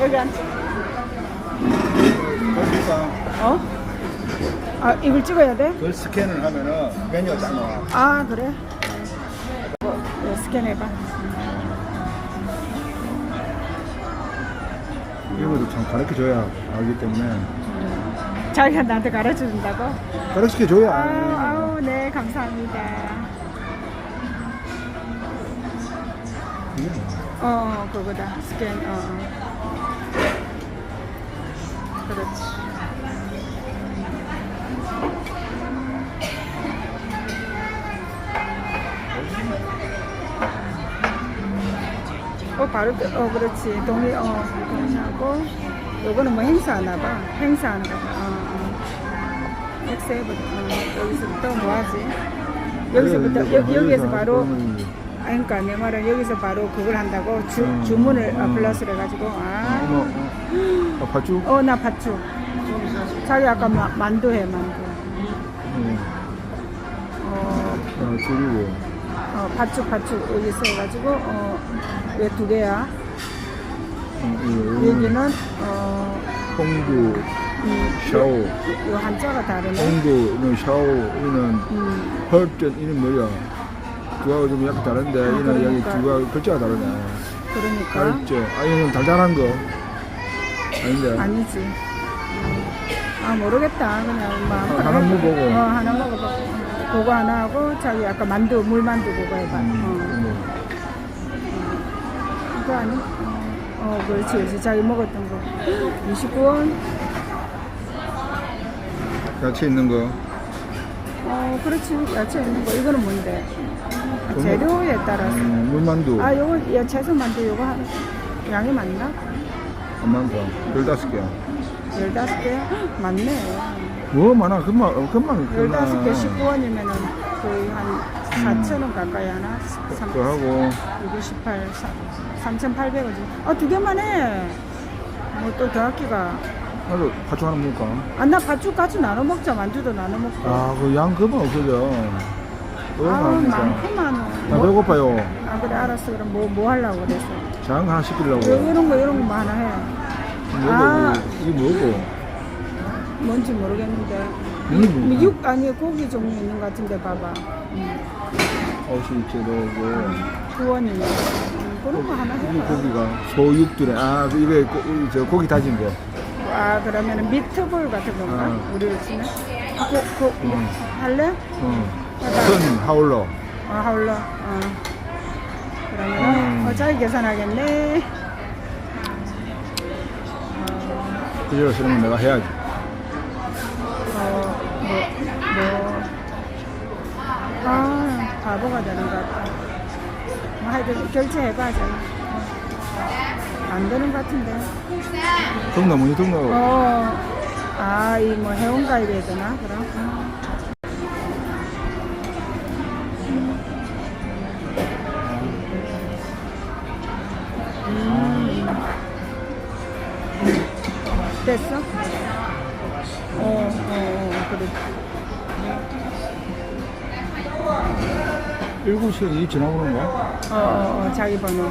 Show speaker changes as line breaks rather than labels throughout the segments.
여기 앉아. 어? 아, 이걸 찍어야 돼?
그 스캔을 하면은 메뉴가 딱 나와.
아, 그래? 뭐, 네, 스캔해봐.
이것도 참 가르쳐 줘야 알기 때문에
자기가 나한테 가르쳐 준다고?
가르쳐 줘야.
아우, 아우, 네, 감사합니다. 어, 그거다. 스캔, 어. 어. 그렇지. 어, 바로, 그- 어, 그렇지. 동의, 어, 동의하고. 요거는 뭐 행사하나 봐. 행사하는 거 봐. 어, 어. 엑세이브, 어, 여기서부터 뭐 하지? 여기서부터, 여, 여기에서 바로, 아, 그러니까 내 말은 여기서 바로 그걸 한다고 주,
음,
주문을 아,
음.
플러스를 해가지고. 아,
어머, 어, 아, 팥죽?
어나 팥죽 자기 아까 마, 만두 해 만두.
응.
어,
어, 줄이고.
어 팥죽 팥죽 여기서 해가지고 어, 왜 두 개야.
어, 이거,
여기는 어,
홍두,
음,
샤오,
요, 요 한자가 다르네.
홍두, 이는 샤오, 이는
음,
헐전, 이는 뭐야? 두하고 좀 약간 다른데,
아,
이는 여기
그러니까.
두가 글자가 다르네.
그러니까
헐전. 아, 이건 달달한 거. 아닌데.
아니지 아 모르겠다 그냥 뭐
아, 하나 먹어보고.
어 하나 먹어보고 그거 하나 하고 자기 아까 만두 물만두 그거 해봐 어.
음,
그거 아니? 어, 어, 그렇지, 그렇지. 자기 먹었던 거. 29원?
뭐, 야채 있는 거.
어, 그렇지. 야채 있는 거. 이거는 뭔데? 아,
그거-
재료에 따라서.
음, 물만두.
아, 요거, 야, 채소 만두 요거 한, 양이 많나?
열다섯 개야.
15개? 맞네.
뭐 많아. 금방, 어, 금방. 끝나.
15개 19원이면은 거의 한 4,000원 가까이 하나? 3,
그거 하고.
이게 18, 3,800원이지. 아, 두 개만 해. 뭐또더 아끼가.
나도 파충 하나 먹을까?
아, 나 팥죽 같이 나눠 먹자. 만두도 나눠 먹자.
아, 그 양 금방 없어져.
아,
되니까.
많구만.
나
뭐,
배고파요.
아, 그래, 알았어. 그럼 뭐, 뭐 하려고 그랬어?
장 하나 시키려고.
요, 이런 거, 이런 거뭐 하나 해.
뭐고,
아.
이게 뭐고?
뭔지 모르겠는데.
음.
육, 육 아니, 고기 종류 있는 것 같은데, 봐봐. 음,
있지, 너고.
구원이네. 음, 그런 거 하나
이
해봐.
고기가 소육들에, 아, 그 이게 고, 이, 저 고기 다진 거.
아, 그러면 미트볼 같은 건가?
아.
우리로 치면? 그, 그, 뭐,
음.
할래?
어. 큰 하울러.
어, 하울러. 어. 그러면,
음.
어, 자기 계산하겠네.
그대로 쓰는 건 내가 해야지.
어, 뭐, 뭐. 아, 바보가 되는 것 같다. 뭐 하여튼 결제해봐, 자기. 안 되는 것 같은데.
등록, 문의 등록.
어, 아, 이 뭐 회원가입 해야 되나, 그럼? 음. 됐어? 어, 어, 어, 그래.
19시간이 지나오는 거야?
어, 어, 어, 자기 번호.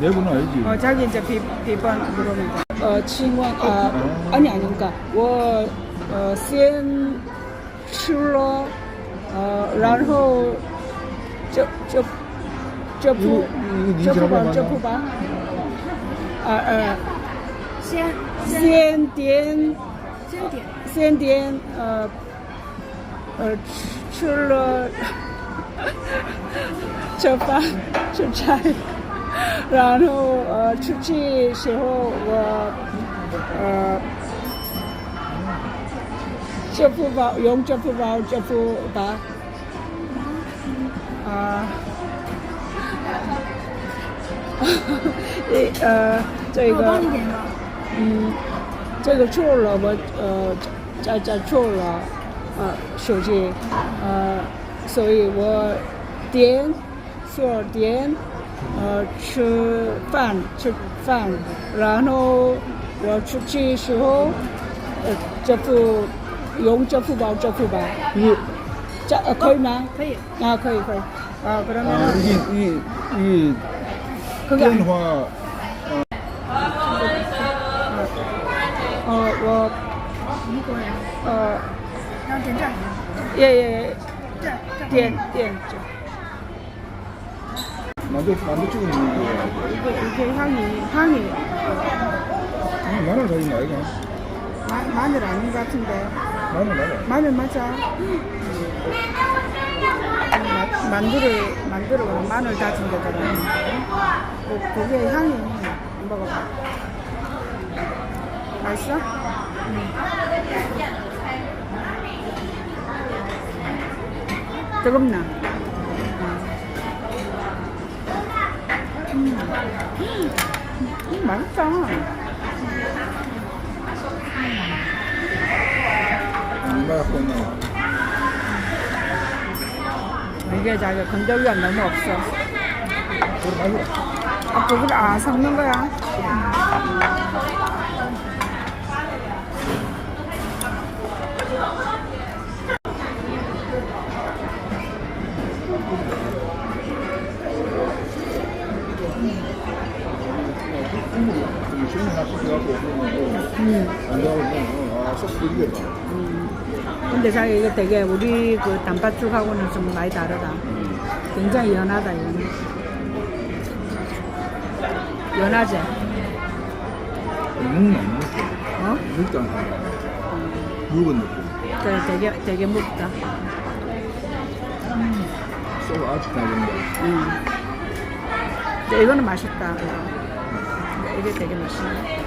내 번호 알지?
어, 자기 이제 비, 비번 물으면 돼. 어, 칭원, 아, 아니, 아닌가. 我, 어, 先吃了, 어, 然后, 저, 저, 저 부,
이거- 이거
저
네
부바,
지난번에
저
만나?
부바. 아, 어, 先,先点,先点,呃,呃,吃吃了吃饭吃菜，然后呃出去时候我呃支付宝用支付宝支付宝啊。一呃，这个 嗯，这个错了，我呃在在错了，呃手机，呃，所以我点说点呃吃饭吃饭，然后我出去时候呃支付用支付宝支付宝，
이게,
这呃可以吗？可以啊，可以可以啊，그러면
아, 이게, 이, 이,
그게
对，
어,
然后点赞，
예, 예,
这这
띠엔, 띠엔.
만두 만두 찍어 먹는 거.
이게, 이게 향이, 향이
아, 마늘 가진 거 아이가?
마, 마늘 아닌 것 같은데.
마늘 마늘.
마늘 맞아. 마, 만두를, 만두를 그냥 마늘 다진 데다가. 그, 그게 향이, 먹어봐. 맛있어? 응. 뜨겁나? 음. 음, 맛있다.
컸나?
이게 자기 건더기가 너무 없어. 아, 그걸 아 섞는 거야?
좀 시원하게 하시갖고
음.
안 좋아하고 아속 끓이겠다.
근데 자기 이거 되게 우리 그 단팥죽하고는 좀 많이 다르다. 굉장히 연하다, 연해. 연하지?
안 먹고
어?
않고 묵은 느낌.
그래, 되게, 되게 묵다.
속 아직 나는데.
음. 근데 이거는 맛있다, 이거. 이게 되게 맛있네.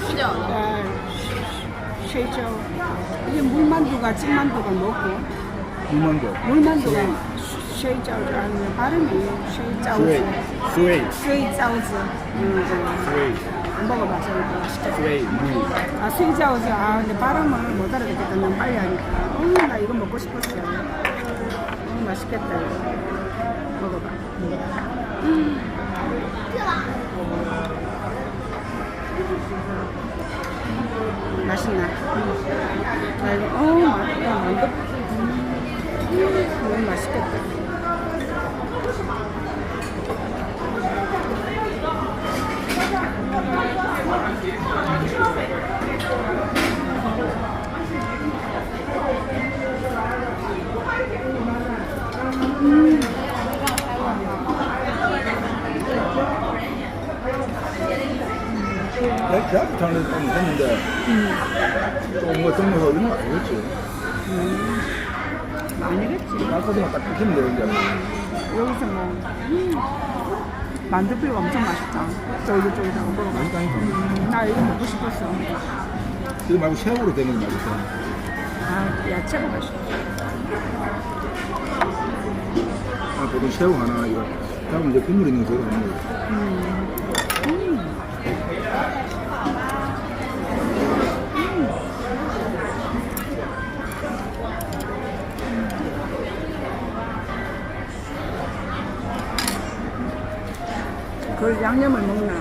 수전. 아,
최저. 이게 물만두가 찐만두가 먹고
물만두.
물만두가 쉐이짜오즈 아니면 네, 발음이 쉐이짜오즈.
스웨이. 스웨이.
쉐이짜오즈. 음, 먹어봐서 이거 맛있겠다. 아, 쉐이자우즈 아, 근데 발음을 못 알아듣겠다. 난 빨리 하니까. 어머 나 이거 먹고 싶었어요. 어, 맛있겠다. 이거. 먹어봐. 음. 맛있나? 아 이거 어 맛있다. 만두 음, 너무 맛있겠다
다닐 때는 됐는데 좀뭐 정모서 이런 거 아니겠지.
아니겠지.
말코드만 딱 끊기면 되는데.
여기서 뭐 음, 만두피가 엄청 맛있다. 쫄깃쫄깃하고
맛있다니까.
음, 나 이거 먹고 싶었어.
이거 말고 새우로 된건 맛있어.
아 야채가 맛있어.
아, 보통 새우 하나 이거. 잡으면 이제 국물 있는 거 들어가는 거.
그걸 양념을 먹나?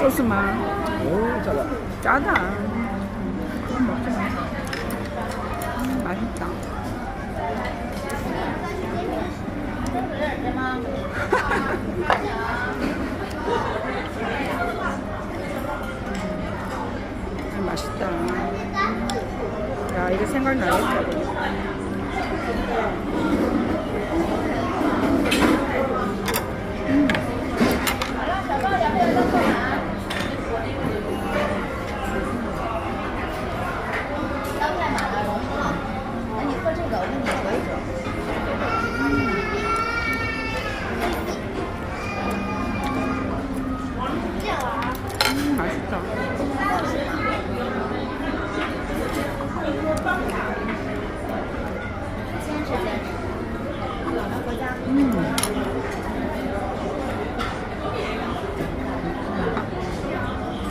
소스만.
오, 짜다.
짜다 그럼 먹지 마 음, 맛있다. 음, 맛있다. 야 이거 생각나겠다